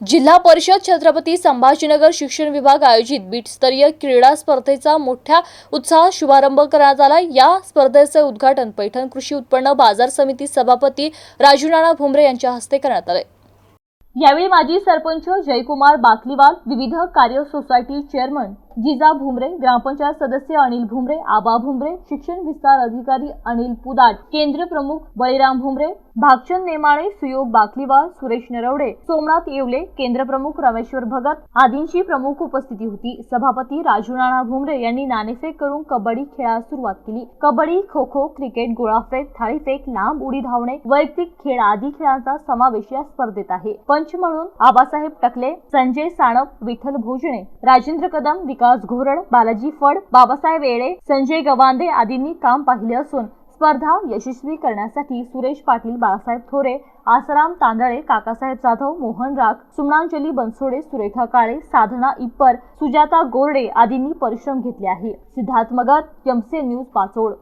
जिल्हा परिषद छत्रपती संभाजीनगर शिक्षण विभाग आयोजित बीटस्तरीय क्रीडा स्पर्धेचा मोठ्या उत्साहात शुभारंभ करण्यात आला. या स्पर्धेचे उद्घाटन पैठण कृषी उत्पन्न बाजार समिती सभापती राजूनाना भुमरे यांच्या हस्ते करण्यात आले. यावेळी माजी सरपंच जयकुमार बाकलीवाल विविध कार्य सोसायटी चेअरमन जिजा भुमरे ग्रामपंचायत सदस्य अनिल भुमरे आबा भुमरे शिक्षण विस्तार अधिकारी अनिल पुदाट केंद्र प्रमुख बळीराम भुमरे भागचंद नेमाळे सुयोग बाकलीवाल सुरेश नरवडे सोमनाथ येवले केंद्र प्रमुख रमेश्वर भगत आदींची प्रमुख उपस्थिती होती. सभापती राजू राणा भुमरे यांनी नाणेफेक करून कबड्डी खेळास सुरुवात केली. कबड्डी खो खो क्रिकेट गोळाफेक थाळीफेक लांब उडी धावणे वैयक्तिक खेळ आदी खेळांचा समावेश या स्पर्धेत आहे. पंच म्हणून आबासाहेब टकले संजय साणप विठ्ठल भोजने राजेंद्र कदम विकास घोरड बालाजी फड बाबासाहेब येळे संजय गवांदे आदींनी काम पाहिले असून स्पर्धा यशस्वी करण्यासाठी सुरेश पाटील बाळासाहेब थोरे आसाराम तांदळे काकासाहेब जाधव मोहन राग सुमनांजली बनसोडे सुरेखा काळे साधना इप्पर सुजाता गोरडे आदींनी परिश्रम घेतले आहे सिद्धार्थ मगर यमसे न्यूज पाचोड.